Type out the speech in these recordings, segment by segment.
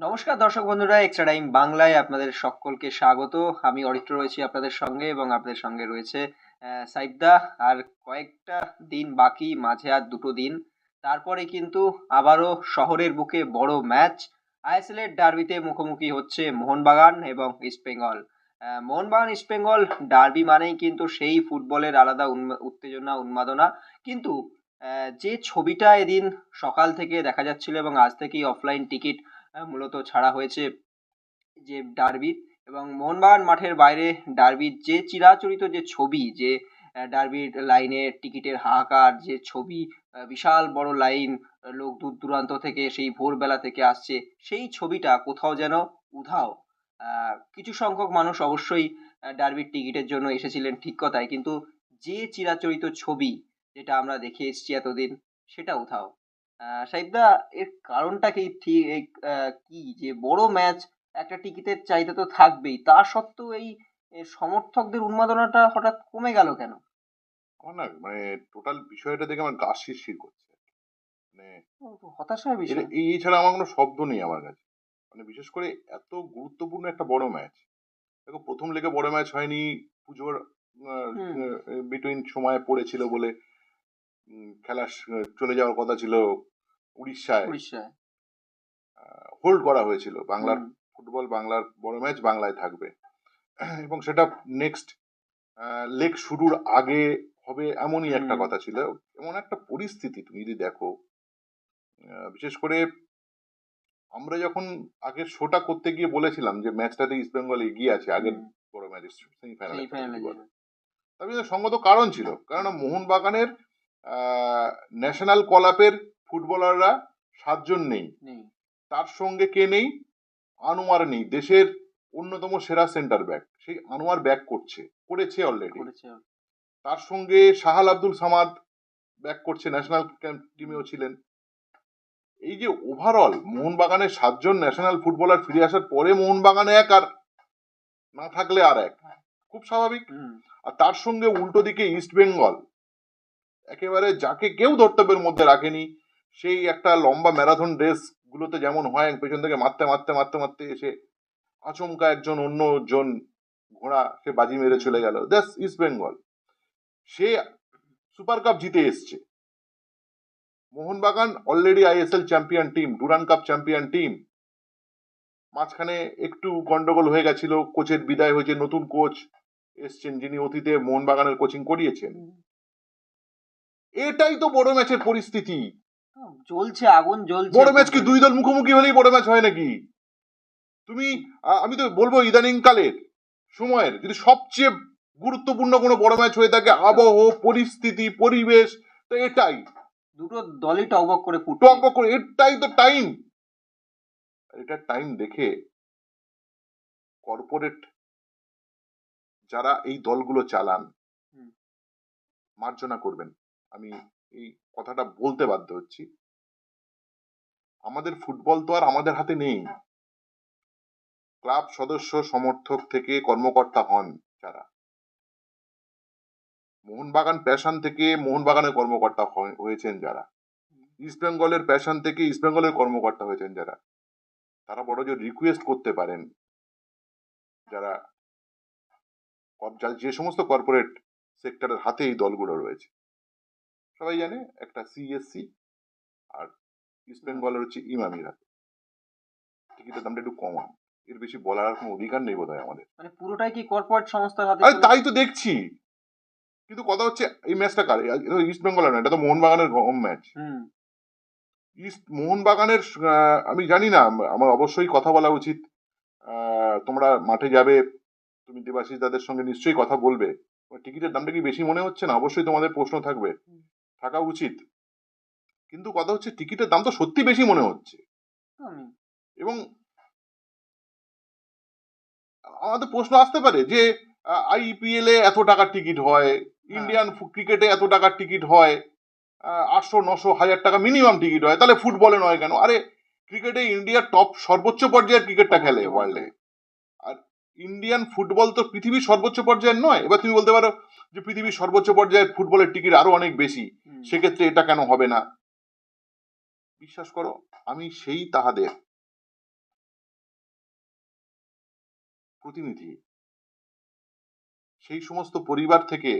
নমস্কার দর্শক বন্ধুরা এক্সট্রা টাইম বাংলায় আপনাদের সকলকে স্বাগত। আমি অরিত্র রয়েছি আপনাদের সঙ্গে এবং আপনাদের সঙ্গে রয়েছে আহ, সাইফদা আর কয়েকটা দিন বাকি মাঝে আর দুটো দিন। তারপরে কিন্তু আবারও শহরের বুকে বড় ম্যাচ। আইএসএল ডার্বিতে মুখোমুখি হচ্ছে মোহনবাগান এবং ইস্টবেঙ্গল মোহনবাগান ইস্টবেঙ্গল ডার্বি মানেই কিন্তু সেই ফুটবলের আলাদা উত্তেজনা উন্মাদনা। কিন্তু যে ছবিটা এদিন সকাল থেকে দেখা যাচ্ছিল এবং আজ থেকেই অফলাইন টিকিট মূলত ছাড়া হয়েছে যে ডার্বির এবং মোহনবাগান মাঠের বাইরে ডার্বির যে চিরাচরিত যে ছবি, যে ডার্বির লাইনে টিকিটের হাহাকার, যে ছবি বিশাল বড় লাইন লোক দূর দূরান্ত থেকে সেই ভোরবেলা থেকে আসছে, সেই ছবিটা কোথাও যেন উধাও। কিছু সংখ্যক মানুষ অবশ্যই ডার্বির টিকিটের জন্য এসেছিলেন ঠিক কথাই, কিন্তু যে চিরাচরিত ছবি যেটা আমরা দেখে এসেছি এতদিন, সেটা উধাও। সাহিবদা এর কারণটা কি কি যে বড় ম্যাচ একটা টিকিটের চাহিদা তো থাকবেই। তা সত্ত্বেও এই সমর্থকদের উন্মাদনাটা হঠাৎ কমে গেল কেন? আমার না মানে টোটাল বিষয়টা দেখে আমার গা শিরশির করছে। মানে হতাশার বিষয়। এই এছাড়া আমার কোনো শব্দ নেই আমার কাছে। মানে বিশেষ করে এত গুরুত্বপূর্ণ একটা বড় ম্যাচ। দেখো প্রথম লেগে বড় ম্যাচ হয়নি পুজোর। বিটুইন সময় পড়েছিল বলে খেলা চলে যাওয়ার কথা ছিল উড়িষ্যায়। উড়িষ্যায়। হোল্ড করা হয়েছিল। বাংলার ফুটবল বাংলার বড় ম্যাচ বাংলায় থাকবে। এবং সেটা নেক্সট লেগ শুরুর আগে হবে এমনই একটা কথা ছিল। এমন একটা পরিস্থিতি তুমি যদি দেখো বিশেষ করে আমরা যখন আগের শোটা করতে গিয়ে বলেছিলাম যে ম্যাচটাতে ইস্ট বেঙ্গল এগিয়ে আছে আগের বড় ম্যাচ সেমিফাইনাল তবে সঙ্গত কারণ ছিল। কারণ মোহনবাগানের ন্যাশনাল কলাপের ফুটবলাররা সাতজন নেই। তার সঙ্গে কে নেই? আনোয়ার নেই। দেশের অন্যতম সেরা সেন্টার ব্যাক সেই আনোয়ার ব্যাক করছে। করেছে অলরেডি করেছে তার সঙ্গে শাহাল আব্দুল সামাদ ব্যাক করছে। ন্যাশনাল টিমেও ছিলেন। এই যে ওভারঅল মোহনবাগানের সাতজন ন্যাশনাল ফুটবলার ফিরে আসার পরে মোহনবাগানে এক আর না থাকলে আর এক। খুব স্বাভাবিক। আর তার সঙ্গে উল্টো দিকে ইস্ট বেঙ্গল একেবারে যাকে কেউ ধর্তব্যের মধ্যে রাখেনি। সেই একটা লম্বা ম্যারাথন রেস গুলোতে যেমন হয় পেছন থেকে মারতে মারতে মারতে মারতে এসে আচমকা একজন অন্য জন ঘোড়া সে বাজি মেরে চলে গেল। দ্যাস ইস্ট বেঙ্গল। সে সুপার কাপ জিতে এসছে। Mohun Bagan already ISL champion team Durand cup champion team মাঝখানে একটু গন্ডগোল হয়ে গেছিল কোচের বিদায় হয়েছে নতুন কোচ এসছেন যিনি অতীতে মোহনবাগানের কোচিং করিয়েছেন। এটাই তো বড় ম্যাচের পরিস্থিতি। জ্বলছে আগুন জ্বলছে। বড় ম্যাচ কি দুই দল মুখোমুখি হলেই বড় ম্যাচ হয় নাকি? তুমি আমি তো বলব ইদানিং কালের সময়ের যদি সবচেয়ে গুরুত্বপূর্ণ কোনো বড় ম্যাচ হয়ে থাকে আবহ পরিস্থিতি পরিবেশ তো এটাই। দুটো দলই টকবক করে ফুটছে টক করে এটাই তো টাইম। এটা টাইম দেখে কর্পোরেট যারা এই দলগুলো চালান। মার্জনা করবেন। আমি এই কথাটা বলতে বাধ্য হচ্ছি। আমাদের ফুটবল তো আর আমাদের হাতে নেই। ক্লাব সদস্য, সমর্থক থেকে কর্মকর্তা হন যারা। মোহনবাগান প্যাশন থেকে মোহনবাগানের কর্মকর্তা হয়েছেন যারা। ইস্ট বেঙ্গলের প্যাশন থেকে ইস্ট বেঙ্গলের কর্মকর্তা হয়েছেন যারা। তারা বড় যে রিকোয়েস্ট করতে পারেন, যারা যে সমস্ত কর্পোরেট সেক্টরের হাতে এই দলগুলো রয়েছে। সবাই জানে একটা সিএসসি আর ইস্ট বেঙ্গলের হচ্ছে ইমামির টিকিটের দামটা একটু কমান এর বেশি বলার আর কোনো অধিকার নেই বোধহয় আমাদের। মানে পুরোটাই কি কর্পোরেট সংস্থার হাতে আরে তাই তো দেখছি। কিন্তু কথা হচ্ছে এই ম্যাচটা কার? ইস্ট বেঙ্গলের না এটা তো মোহনবাগানের হোম ম্যাচ হুম। ইস্ট মোহনবাগানের আমি জানি না আমার অবশ্যই কথা বলা উচিত। আহ, তোমরা মাঠে যাবে তুমি দেবাশিস দাদের সঙ্গে নিশ্চয়ই কথা বলবে। টিকিটের দামটা কি বেশি মনে হচ্ছে না? অবশ্যই তোমাদের প্রশ্ন থাকবে। থাকা উচিত। কিন্তু কথা হচ্ছে টিকিটের দাম তো সত্যি বেশি মনে হচ্ছে। এবং আমাদের প্রশ্ন আসতে পারে যে আইপিএল এ এত টাকার টিকিট হয় ইন্ডিয়ান ক্রিকেটে এত টাকার টিকিট হয় আটশো নশো হাজার টাকা মিনিমাম টিকিট হয় তাহলে ফুটবলে নয় কেন? আরে ক্রিকেটে ইন্ডিয়ার টপ সর্বোচ্চ পর্যায়ের ক্রিকেটটা খেলে ওয়ার্ল্ডে আর ইন্ডিয়ান ফুটবল তো পৃথিবীর সর্বোচ্চ পর্যায়ের নয়। এবার তুমি বলতে পারো যে পৃথিবীর সর্বোচ্চ পর্যায়ের ফুটবলের টিকিট আরও অনেক বেশি। সেক্ষেত্রে এটা কেন হবে না? বিশ্বাস করো আমি সেই তাহাদের প্রতিনিধি। সেই সমস্ত পরিবার থেকে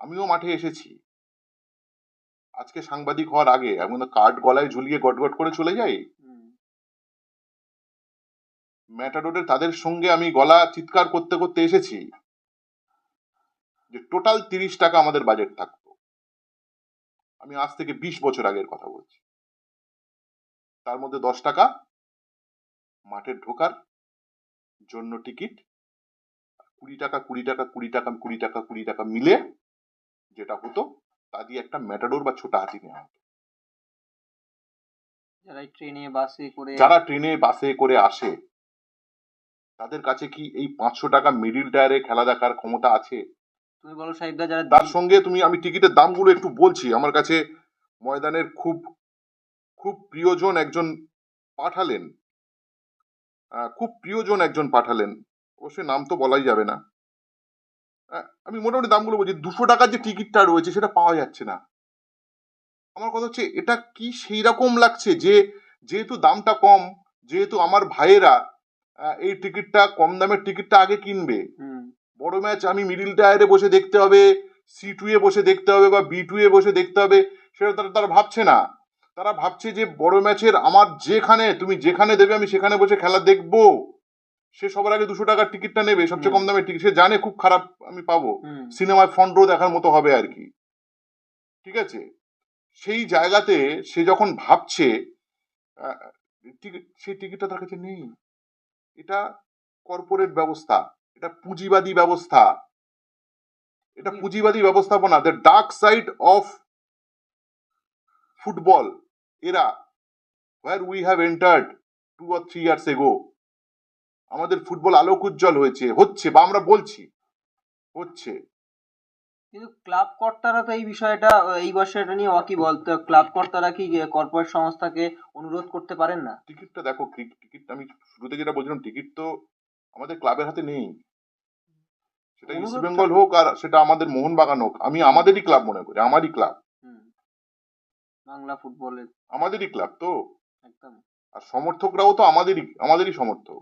আমিও মাঠে এসেছি। আজকে সাংবাদিক হওয়ার আগে আমি কার্ড গলায় ঝুলিয়ে গটগট করে চলে যাই। হুম, ম্যাটাডোরে তাদের সঙ্গে আমি গলা চিৎকার করতে করতে এসেছি যে টোটাল তিরিশ টাকা আমাদের বাজেট থাকতো আমি আজ থেকে বিশ বছর আগের কথা বলছি। তার মধ্যে দশ টাকা মাঠে ঢোকার জন্য টিকিট কুড়ি টাকা কুড়ি টাকা কুড়ি টাকা কুড়ি টাকা কুড়ি টাকা মিলে যেটা হতো তা দিয়ে একটা ম্যাটাডোর বা ছোট হাতি নেওয়া হতো। যারা ট্রেনে বাসে করে যারা ট্রেনে বাসে করে আসে তাদের কাছে কি এই পাঁচশো টাকা মিডিল টায়ারে খেলা দেখার ক্ষমতা আছে? তুমি বলো সাহেবদা যারা তার সঙ্গে তুমি আমি টিকিটের দামগুলো একটু বলছি। আমার কাছে ময়দানের খুব খুব প্রিয়জন একজন পাঠালেন। খুব প্রিয়জন একজন পাঠালেন। অবশ্যই নাম তো বলাই যাবে না। আমি মোটামুটি দামগুলো বলছি। দুশো টাকার যে টিকিটটা রয়েছে সেটা পাওয়া যাচ্ছে না। আমার কথা হচ্ছে এটা কি সেই রকম লাগছে যে যেহেতু দামটা কম যেহেতু আমার ভাইয়েরা এই টিকিটটা কম দামের টিকিটটা আগে কিনবে? হুম, বড় ম্যাচ আমি মিডিল টায়ারে বসে দেখতে হবে সি টু এ বসে দেখতে হবে বা বি টু এ বসে দেখতে হবে সেটা তারা তারা ভাবছে না। তারা ভাবছে যে বড় ম্যাচের আমার যেখানে তুমি যেখানে দেবে আমি সেখানে বসে খেলা দেখব। সে সবার আগে দুশো টাকার টিকিটটা নেবে সবচেয়ে কম দামের টিকিট সে জানে খুব খারাপ আমি পাবো। সিনেমায় ফ্রন্ট রো দেখার মতো হবে আর কি। ঠিক আছে? সেই জায়গাতে সে যখন ভাবছে সেই টিকিটটা তার কাছে নেই। এটা কর্পোরেট ব্যবস্থা। এটা পুঁজিবাদী ব্যবস্থা। এটা পুঁজিবাদী ব্যবস্থাপনা the dark side of football এরা where we have entered two or three years ago আমাদের ফুটবল আলোক উজ্জ্বল হয়েছে হচ্ছে বা আমরা বলছি হচ্ছে। কিন্তু ক্লাব কর্তারা তো এই বিষয়টা এই বিষয়টা নিয়ে ওয়াকি বলতো ক্লাব কর্তারা কি কর্পোরেট সংস্থাকে অনুরোধ করতে পারেন না? টিকিটটা দেখো টিকিট আমি শুরুতে যেটা বলছিলাম টিকিট তো আমাদের ক্লাবের হাতে নেই। সেটা ইস্ট বেঙ্গল হোক আর সেটা আমাদের মোহনবাগান হোক আমি আমাদেরই ক্লাব মনে করি আমারই ক্লাব বাংলা ফুটবলের আমাদেরই ক্লাব তো। একদম। আর সমর্থকরাও তো আমাদেরই আমাদেরই সমর্থক।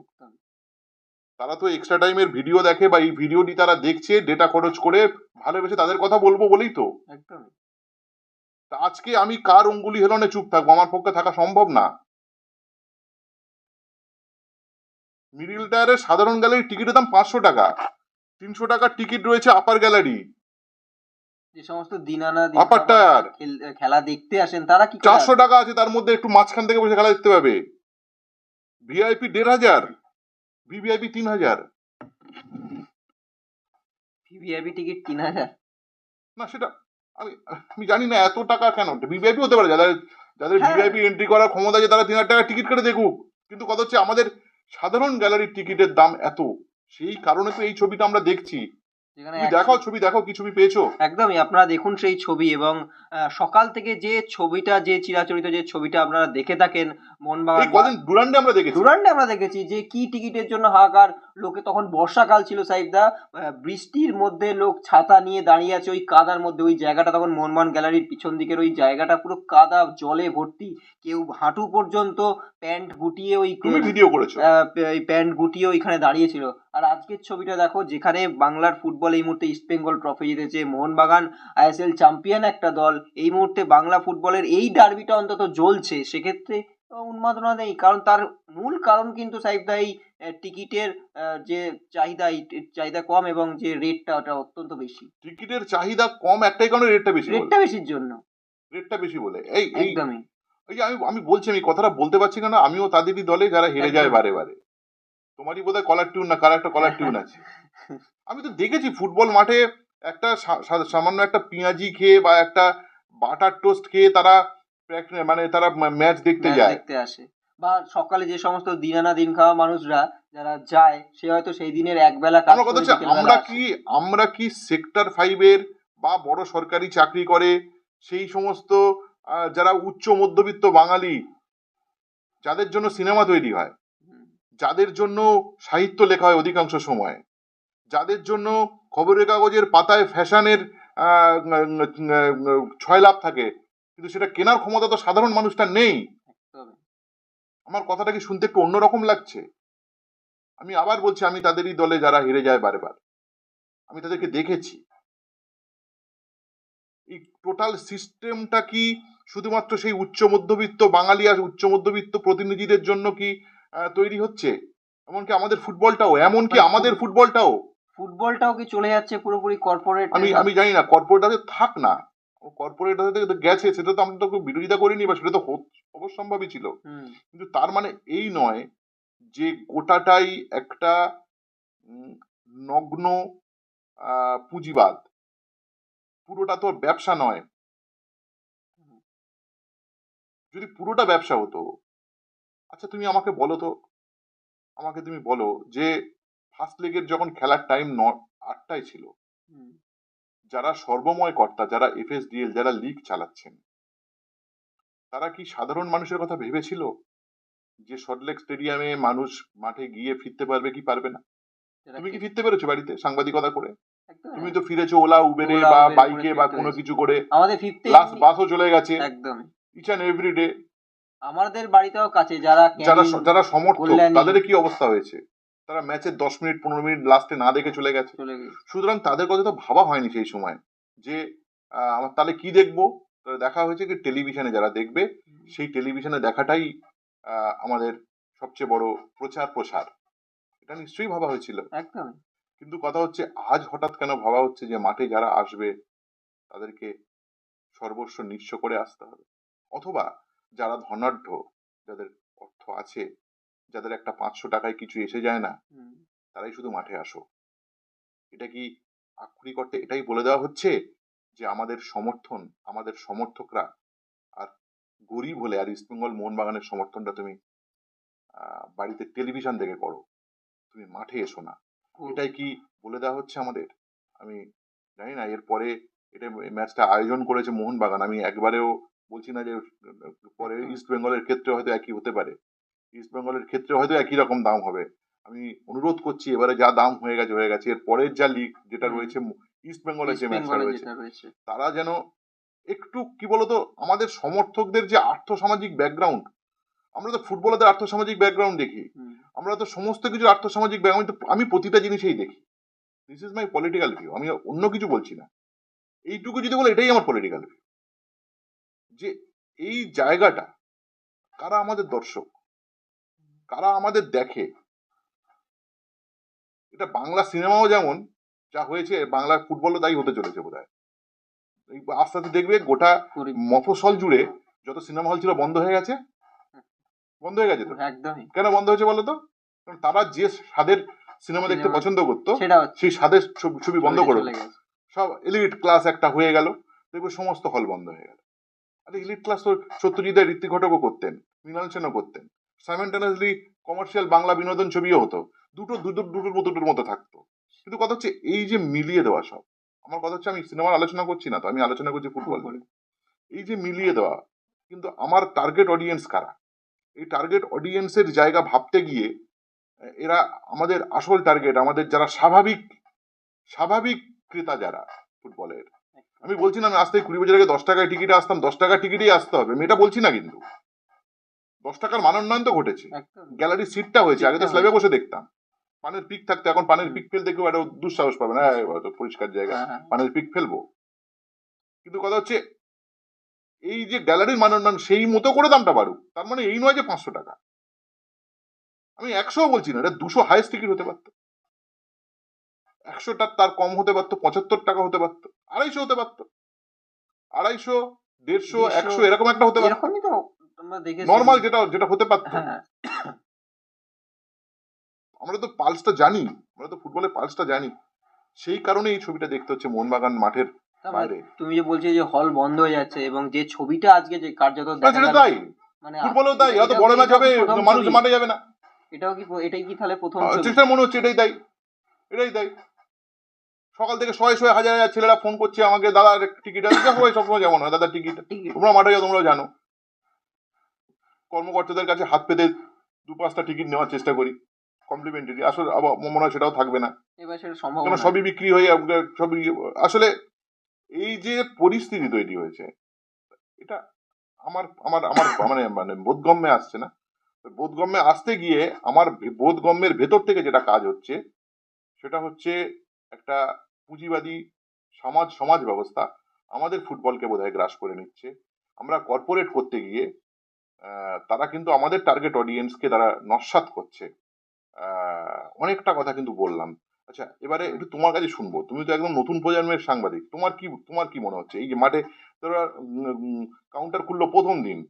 তারা তো এক্সট্রা টাইমের ভিডিও দেখে বা এই ভিডিওটি তারা দেখছে ডেটা খরচ করে ভালোবেসে তাদের কথা বলব বলেই তো। একদম তা আজকে আমি কার অঙ্গুলি হেলনে চুপ থাকব? আমার পক্ষে থাকা সম্ভব না। মিডিল টায়ারের সাধারণ গ্যালারির টিকিটের দাম পাঁচশো টাকা। তিনশো টাকার টিকিট রয়েছে আপার গ্যালারি যে সমস্ত দিনানা Upper tier। খেল- খেলা দেখতে আসেন তারা কি চারশো টাকা আছে তার মধ্যে একটু মাঝখান থেকে বসে খেলা দেখতে পাবে। ভিআইপি দেড় হাজার। ভিভিআইপি তিন হাজার। ভিভিআইপি টিকিট তিন হাজার? না সেটা আমি আমি জানি না এত টাকা কেন? ভিভিআইপি হতে পারে যাদের যাদের হ্যাঁ। ভিভিআইপি এন্ট্রি করার ক্ষমতা আছে তারা তিন হাজার টাকা টিকিট কেটে দেখুক। কিন্তু কথা হচ্ছে আমাদের সাধারণ গ্যালারির টিকিটের দাম এত। সেই কারণে তো এই ছবিটা আমরা দেখছি। দেখো ছবি দেখো কি ছবি পেয়েছ? একদমই আপনারা দেখুন সেই ছবি এবং আহ, সকাল থেকে যে ছবিটা যে চিরাচরিত যে ছবিটা আপনারা দেখে থাকেন মন ডুরান্ডে আমরা দেখেছি। ডুরান্ডে আমরা দেখেছি যে কি টিকিটের জন্য হাহাকার লোকে তখন বর্ষাকাল ছিল সাইবদা আহ, বৃষ্টির মধ্যে লোক ছাতা নিয়ে দাঁড়িয়ে আছে ওই কাদার মধ্যে। ওই জায়গাটা তখন মোহনবাগান গ্যালারির পিছন দিকের ওই জায়গাটা পুরো কাদা জলে ভর্তি। কেউ হাঁটু পর্যন্ত প্যান্ট গুটিয়ে ওই ভিডিও করেছ। প্যান্ট গুটিয়ে ওইখানে দাঁড়িয়েছিল। আর আজকের ছবিটা দেখো যেখানে বাংলার ফুটবল এই মুহূর্তে ইস্ট বেঙ্গল ট্রফি জিতেছে। মোহনবাগান আইএসএল চ্যাম্পিয়ন একটা দল। এই মুহূর্তে বাংলা ফুটবলের এই ডার্বিটা অন্তত জ্বলছে। সেক্ষেত্রে উন্মাদনা নেই কারণ তার মূল কারণ কিন্তু সাহেবদা এই টিকিটের যে চাহিদা চাহিদা কম এবং যে রেটটা ওটা অত্যন্ত বেশি। টিকিটের চাহিদা কম একটাই কারণে রেটটা বেশি রেটটা বেশির জন্য। রেটটা বেশি বলে। এই একদমই। এই যে আমি আমি বলছি আমি কথাটা বলতে পারছি কেন? আমিও তাদেরই দলে যারা হেরে যায় বারে বারে। তোমারই বোধহয় কলার টিউন না কার একটা কলার টিউন আছে। আমি তো দেখেছি ফুটবল মাঠে একটা সামান্য একটা পেঁয়াজি খেয়ে বা একটা বাটার টোস্ট খেয়ে তারা মানে তারা ম্যাচ দেখতে যায়। দেখতে আসে। বা সকালে যে সমস্ত দিনানা দিন খাওয়া মানুষরা যারা যায় সে হয়তো সেই দিনের একবেলা কাজ কথা হচ্ছে আমরা কি আমরা কি সেক্টর ফাইভের বা বড় সরকারি চাকরি করে সেই সমস্ত যারা উচ্চ মধ্যবিত্ত বাঙালি যাদের জন্য সিনেমা তৈরি হয় যাদের জন্য সাহিত্য লেখা হয় অধিকাংশ সময় যাদের জন্য খবরের কাগজের পাতায় ফ্যাশনের ছয় লাভ থাকে কিন্তু সেটা কেনার ক্ষমতা তো সাধারণ মানুষটা নেই। আমার কথাটা কি শুনতে একটু অন্যরকম লাগছে? আমি আবার বলছি আমি তাদেরই দলে যারা হেরে যায় বারবার আমি তাদেরকে দেখেছি। এই টোটাল সিস্টেমটা কি শুধুমাত্র সেই উচ্চ মধ্যবিত্ত বাঙালি আর উচ্চ মধ্যবিত্ত প্রতিনিধিদের জন্য কি তৈরি হচ্ছে? এমনকি আমাদের ফুটবলটাও এমনকি মানে আমাদের ফুটবলটাও। ফুটবলটাও কি চলে যাচ্ছে পুরোপুরি কর্পোরেট আমি আমি জানি না কর্পোরেট থাক না। কর্পোরেট গেছে সেটা তো আমরা তো বিরোধিতা করিনি বা সেটা তো অবশ্যম্ভাবী ছিল। কিন্তু তার মানে এই নয় যে গোটাটাই একটা নগ্ন পুঁজিবাদ। পুরোটা তো ব্যবসা নয়। যদি পুরোটা ব্যবসা হতো আচ্ছা তুমি আমাকে বলো তো আমাকে তুমি বলো যে ফার্স্ট লেগের যখন খেলার টাইম ন আটটায় ছিল যারা সর্বময় কর্তা যারা এফএসডিএল যারা লিগ চালাচ্ছেন তারা কি সাধারণ মানুষের কথা ভেবেছিল যে সল্টলেক স্টেডিয়ামে মানুষ মাঠে গিয়ে ফিরতে পারবে কি পারবে না? তুমি কি ফিরতে পেরেছ বাড়িতে সাংবাদিকতা করে? তুমি তো ফিরেছো ওলা উবেরে বা বাইকে বা কোনো কিছু করে আমাদের ফিফতে প্লাস বাসও চলে গেছে একদম ইচ অ্যান্ড এভরি ডে আমাদের বাড়িতেও কাছে যারা যারা যারা সমর্থক তাদের কি অবস্থা হয়েছে? তারা ম্যাচের দশ মিনিট পনেরো মিনিট লাস্টে না দেখে চলে গেছে। সুতরাং তাদের কথা তো ভাবা হয়নি সেই সময় যে আমার তাহলে কি দেখব? দেখা হয়েছে কি টেলিভিশনে যারা দেখবে সেই টেলিভিশনে দেখাটাই আমাদের সবচেয়ে বড় প্রচার প্রসার। এটা নিশ্চয়ই ভাবা হয়েছিল। একদম। কিন্তু কথা হচ্ছে আজ হঠাৎ কেন ভাবা হচ্ছে যে মাঠে যারা আসবে তাদেরকে সর্বস্ব নিঃস্ব করে আসতে হবে। অথবা যারা ধনাঢ্য যাদের অর্থ আছে যাদের একটা পাঁচশো টাকায় কিছু এসে যায় না তারাই শুধু মাঠে আসো। এটা কি আক্ষরিক অর্থে এটাই বলে দেওয়া হচ্ছে যে আমাদের সমর্থন আমাদের সমর্থকরা আর গরিব হলে আর ইস্টবেঙ্গল মোহনবাগানের সমর্থনটা তুমি বাড়িতে টেলিভিশন দেখে করো তুমি মাঠে এসো না। এটাই কি বলে দেওয়া হচ্ছে আমাদের? আমি জানি না এরপরে এটা ম্যাচটা আয়োজন করেছে মোহনবাগান। আমি একবারেও বলছি না যে পরে ইস্ট বেঙ্গলের ক্ষেত্রে হয়তো একই হতে পারে। ইস্ট বেঙ্গলের ক্ষেত্রে হয়তো একই রকম দাম হবে। আমি অনুরোধ করছি এবারে যা দাম হয়ে গেছে হয়ে গেছে এর পরের যা লিগ যেটা রয়েছে ইস্ট বেঙ্গলের যে ম্যাচটা রয়েছে তারা যেন একটু কি বলতো আমাদের সমর্থকদের যে আর্থসামাজিক ব্যাকগ্রাউন্ড আমরা তো ফুটবলারদের আর্থসামাজিক ব্যাকগ্রাউন্ড দেখি। আমরা তো সমস্ত কিছু আর্থসামাজিক ব্যাকগ্রাউন্ড আমি প্রতিটা জিনিসেই দেখি। This is my political view আমি অন্য কিছু বলছি না। এইটুকু যদি বলে এটাই আমার পলিটিক্যাল ভিউ যে এই জায়গাটা কারা আমাদের দর্শক? কারা আমাদের দেখে? এটা বাংলা সিনেমাও যেমন যা হয়েছে বাংলা ফুটবলও তাই হতে চলেছে বোধ হয় আস্তে আস্তে দেখবে গোটা মফসল জুড়ে যত সিনেমা হল ছিল বন্ধ হয়ে গেছে। বন্ধ হয়ে গেছে তো? একদমই। কেন বন্ধ হয়েছে বলো তো? কারণ তারা যে স্বাদের সিনেমা দেখতে পছন্দ করতো সেই স্বাদের ছবি- ছবি বন্ধ করে সব এলিট ক্লাস একটা হয়ে গেল দেখবে সমস্ত হল বন্ধ হয়ে গেল। আরে এলিট ক্লাস তো সত্যজিৎ ঋত্বিক ঘটকও করতেন মৃণাল সেনও করতেন। সাইমেন্টানাসলি কমার্শিয়াল বাংলা বিনোদন ছবিও হতো। দুটো দুটো দুটোর মতো দুটোর মতো থাকতো। কিন্তু কথা হচ্ছে এই যে মিলিয়ে দেওয়া সব আমার কথা হচ্ছে আমি সিনেমার আলোচনা করছি না তো আমি আলোচনা করছি ফুটবল ফুটবল। এই যে মিলিয়ে দেওয়া কিন্তু আমার টার্গেট অডিয়েন্স কারা? এই টার্গেট অডিয়েন্সের জায়গা ভাবতে গিয়ে এরা আমাদের আসল টার্গেট আমাদের যারা স্বাভাবিক স্বাভাবিক ক্রেতা যারা ফুটবলের আমি বলছি না আমি আসতে কুড়ি বছর আগে দশ টাকায় টিকিটে আসতাম দশ টাকার টিকিটেই আসতে হবে আমি এটা বলছি না কিন্তু। দশ টাকার মান উন্নয়ন তো ঘটেছে। গ্যালারির সিটটা হয়েছে আগে তো স্ল্যাবে বসে দেখতাম। পানের পিক থাকতো এখন পানের। পিক ফেলতে কেউ একটা দুঃসাহস পাবে না "এই, পরিষ্কার জায়গা হ্যাঁ, হ্যাঁ। পানের পিক ফেলব। কিন্তু কথা হচ্ছে এই যে গ্যালারির মান উন্নয়ন সেই মতো করে দামটা বাড়ুক তার মানে এই নয় যে পাঁচশো টাকা। আমি একশো বলছি না এটা দুশো হাইস্ট টিকিট হতে পারতো। একশোটা তার কম হতে পারতো পঁচাত্তর টাকা হতে পারতো আড়াইশো হতে পারতো। আড়াইশো দেড়শো, একশো এরকম একটা হতে পারতো। এরকমই তো আমরা নর্মাল যেটা যেটা হতে পারতো। হ্যাঁ। আমরা তো পালসটা জানি আমরা তো ফুটবলের পালসটা জানি। সেই কারণে এই ছবিটা দেখতে হচ্ছে মোহনবাগান মাঠের তারপরে বাইরে। তুমি যে বলছো যে হল বন্ধ হয়ে যাচ্ছে এবং যে ছবিটা আজকে যে কার্যত সেটা তাই। মানে ফুটবলেও তাই এত বড় ম্যাচ হবে মানুষ মাঠে যাবে না। এটাও কি এটাই কি তাহলে প্রথম চেষ্টা মনে হচ্ছে এটাই তাই এটাই তাই। সকাল থেকে শয়ে শয়ে হাজার হাজার ছেলেরা ফোন করছে আমাকে দাদা টিকিট আছে। দেখো ভাই সবসময় যেমন হয় দাদা টিকিট টিকিট তোমরা মাঠে যাও তোমরাও জানো। কর্মকর্তাদের কাছে হাত পেতে দু পাঁচটা টিকিট নেওয়ার চেষ্টা করি কমপ্লিমেন্টারি আসলে আবার মনে হয় সেটাও থাকবে না। এবার সেটা সম্ভব কেন সবই বিক্রি হয়ে সবই আসলে এই যে পরিস্থিতি তৈরি হয়েছে এটা আমার আমার আমার মানে মানে বোধগম্যে আসছে না। বোধগম্যে আসতে গিয়ে আমার বোধগম্যের ভেতর থেকে যেটা কাজ হচ্ছে সেটা হচ্ছে একটা পুঁজিবাদী সমাজ সমাজ ব্যবস্থা। আমাদের ফুটবলকে বোধহয় গ্রাস করে নিচ্ছে। আমরা কর্পোরেট করতে গিয়ে তারা কিন্তু আমাদের টার্গেট অডিয়েন্সকে তারা নস্বাত করছে। অনেকটা কথা কিন্তু বললাম। আচ্ছা এবারে একটু তোমার কাছে শুনব। তুমি তো একদম নতুন প্রজন্মের সাংবাদিক। তোমার কি তোমার কি মনে হচ্ছে? এই যে মাঠে তোরা কাউন্টার খুললো প্রথম দিন।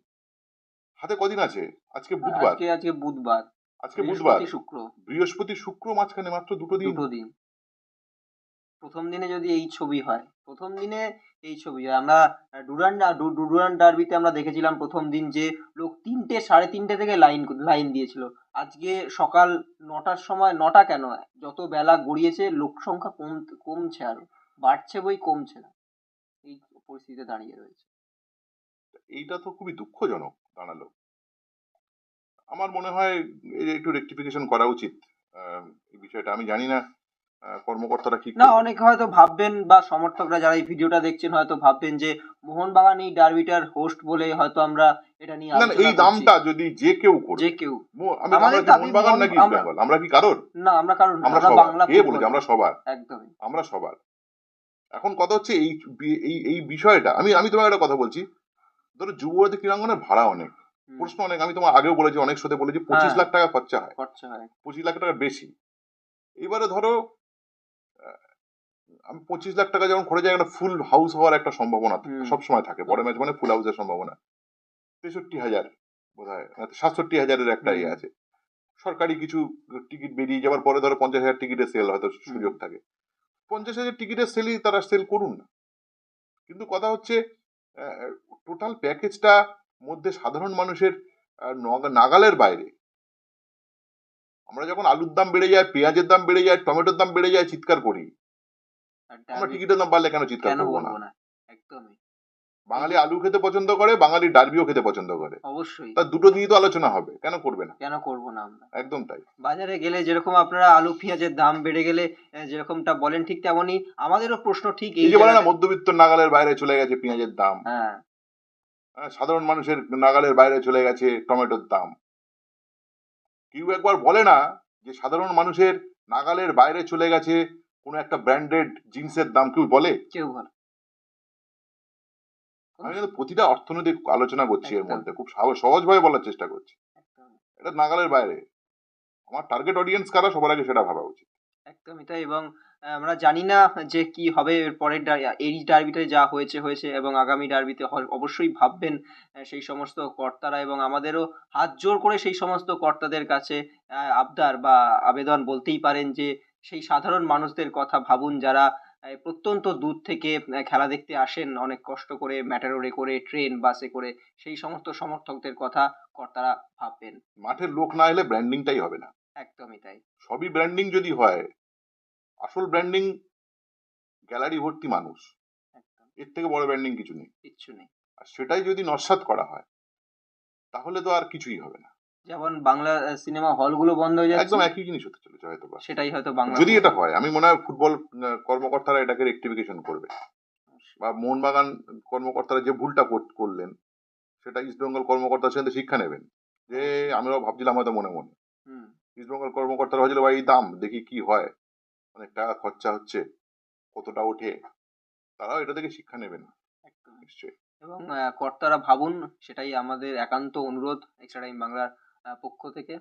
হাতে কদিন আছে? আজকে বুধবার। আজকে আজকে বুধবার। আজকে বুধবার। শুক্র। বৃহস্পতি শুক্র মাঝখানে মাত্র দুটো দিন? দুটো দিন। প্রথম দিনে যদি এই ছবি হয়, প্রথম দিনে এই ছবি হয় আমরা ডুরান ডুরান ডার্বিতে আমরা দেখেছিলাম প্রথম দিন যে লোক তিনটে, সাড়ে তিনটে থেকে লাইন লাইন দিয়েছিল। আজকে সকাল নটার সময়, নটা কেন? যত বেলা গড়িয়েছে, লোক সংখ্যা কম, কমছে আরও। বাড়ছে বই কমছে না। এই পরিস্থিতিতে দাঁড়িয়ে রয়েছে। এইটা তো খুবই দুঃখজনক দাঁড়াল। আমার মনে হয় একটু রেকটিফিকেশন করা উচিত। এই বিষয়টা আমি জানি না। কর্মকর্তারা কি না অনেক হয়তো ভাববেন বা সমর্থকরা যারা এই ভিডিওটা দেখছেন হয়তো ভাববেন যে মোহনবাগান এই ডার্বিটার হোস্ট বলে হয়তো আমরা এটা নিয়ে না এই। দামটা যদি যে কেউ করে যে কেউ। আমাদের আমরা দাবি মোহনবাগান নাকি আমরা- আমরা কি কারোর? না আমরা কারণ না, আমরা বাংলা কে। বলেছে? আমরা সবার। একদমই। আমরা সবার। এখন কথা হচ্ছে এই এই এই বিষয়টা আমি আমি তোমাকে একটা কথা বলছি। ধরো যুবভারতী ক্রীড়াঙ্গনের ভাড়া অনেক। প্রশ্ন অনেক আমি তোমার আগেও বলেছি অনেক সাথে বলেছি পঁচিশ হ্যাঁ। লাখ টাকা খরচা হয়। খরচা হয়। পঁচিশ লাখ টাকা বেশি। এবারে ধরো পঁচিশ লাখ টাকা যখন খরচ যায় একটা ফুল হাউস হওয়ার একটা সম্ভাবনা। সবসময় থাকে বড় ম্যাচ মানে ফুল হাউসের সম্ভাবনা। তেষট্টি হাজার বোধ হয় সাতষট্টি হাজারের একটা ইয়ে আছে। সরকারি কিছু টিকিট বেরিয়ে যাওয়ার পরে ধরো পঞ্চাশ হাজার টিকিটের সেল হয়তো সুযোগ থাকে। পঞ্চাশ হাজার টিকিটের সেলই তারা সেল করুন না। কিন্তু কথা হচ্ছে টোটাল প্যাকেজটা মধ্যে সাধারণ মানুষের নাগালের বাইরে। আমরা যখন আলুর দাম বেড়ে যায় পেঁয়াজের দাম বেড়ে যায় টমেটোর দাম বেড়ে যায় চিৎকার করি। আমরা টিকিটের দাম বাড়লে কেন চিৎকার কেন করব না বলব না? একদমই। বাঙালি আলু খেতে পছন্দ করে বাঙালি ডার্বিও খেতে পছন্দ করে। অবশ্যই। তার দুটো নিয়ে তো আলোচনা হবে কেন করবে না? কেন করব না আমরা? একদম তাই। বাজারে গেলে যেরকম আপনারা আলু পেঁয়াজের দাম বেড়ে গেলে আহ, যেরকমটা বলেন ঠিক তেমনই আমাদেরও প্রশ্ন ঠিক এই যে বলে না মধ্যবিত্ত নাগালের বাইরে চলে গেছে পেঁয়াজের দাম। হ্যাঁ। হ্যাঁ, সাধারণ মানুষের নাগালের বাইরে চলে গেছে টমেটোর দাম। কেউ একবার বলে না যে সাধারণ মানুষের নাগালের বাইরে চলে গেছে কোনো একটা ব্র্যান্ডেড জিন্সের দাম কেউ বলে? কেউ বলে আমি কিন্তু প্রতিটা অর্থনৈতিক আলোচনা করছি এর মধ্যে। খুব সহজ- সহজভাবে বলার চেষ্টা করছি। এটা নাগালের বাইরে। আমার টার্গেট অডিয়েন্স কারা সবার আগে সেটা ভাবা উচিত। একদমই তাই এবং আমরা জানি না যে কি হবে এর পরের ডার- এই ডার্বিতে যা হয়েছে হয়েছে এবং আগামী ডার্বিতে অবশ্যই ভাববেন সেই সমস্ত কর্তারা এবং আমাদেরও হাত জোর করে সেই সমস্ত কর্তাদের কাছে আবদার বা আবেদন বলতেই পারেন যে সেই সাধারণ মানুষদের কথা ভাবুন যারা প্রত্যন্ত দূর থেকে খেলা দেখতে আসেন। অনেক কষ্ট করে ম্যাটারোরে করে ট্রেন বাসে করে সেই সমস্ত সমর্থকদের কথা কর্তারা ভাববেন। মাঠের লোক না এলে ব্র্যান্ডিংটাই হবে না। একদমই তাই। সবই ব্র্যান্ডিং যদি হয় আসল ব্র্যান্ডিং গ্যালারি ভর্তি মানুষ। একদম। এর থেকে বড় ব্র্যান্ডিং কিছু নেই। কিচ্ছু নেই। আর সেটাই যদি নস্বাত করা হয় তাহলে তো আর কিছুই হবে না। যেমন বাংলা সিনেমা হলগুলো বন্ধ হয়ে যাচ্ছে। একদম একই জিনিস হতে চলেছে হয়তো বা। সেটাই হয়তো বাংলা যদি এটা হয় আমি মনে হয় ফুটবল কর্মকর্তারা এটাকে রেক্টিফিকেশন করবে। বা মোহনবাগান কর্মকর্তারা যে ভুলটা করলেন সেটা ইস্টবেঙ্গল কর্মকর্তার সাথে শিক্ষা নেবেন। যে আমরাও ভাবছিলাম হয়তো মনে মনে। হুম, ইস্টবেঙ্গল কর্মকর্তারা হয়েছিল ভাই এই দাম দেখি কি হয়। অনেক টাকা খরচা হচ্ছে কতটা ওঠে? তারাও এটা থেকে শিক্ষা নেবেন। একদম। নিশ্চয়ই। এবং কর্তারা ভাবুন সেটাই আমাদের একান্ত অনুরোধ। এক্সট্রা টাইম বাংলার পক্ষ থেকে।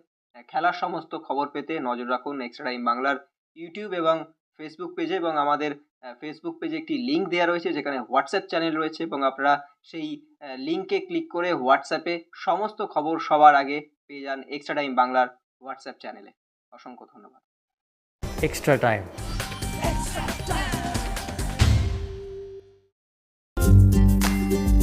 খেলার সমস্ত খবর পেতে নজর রাখুন এক্সট্রা টাইম বাংলার ইউটিউব এবং ফেসবুক পেজে এবং আমাদের ফেসবুক পেজে একটি লিংক দেওয়া রয়েছে যেখানে হোয়াটসঅ্যাপ চ্যানেল রয়েছে এবং আপনারা সেই লিংকে ক্লিক করে হোয়াটসঅ্যাপে সমস্ত খবর সবার আগে পেয়ে যান এক্সট্রা টাইম বাংলার হোয়াটসঅ্যাপ চ্যানেলে অসংখ্য ধন্যবাদ। Extra time.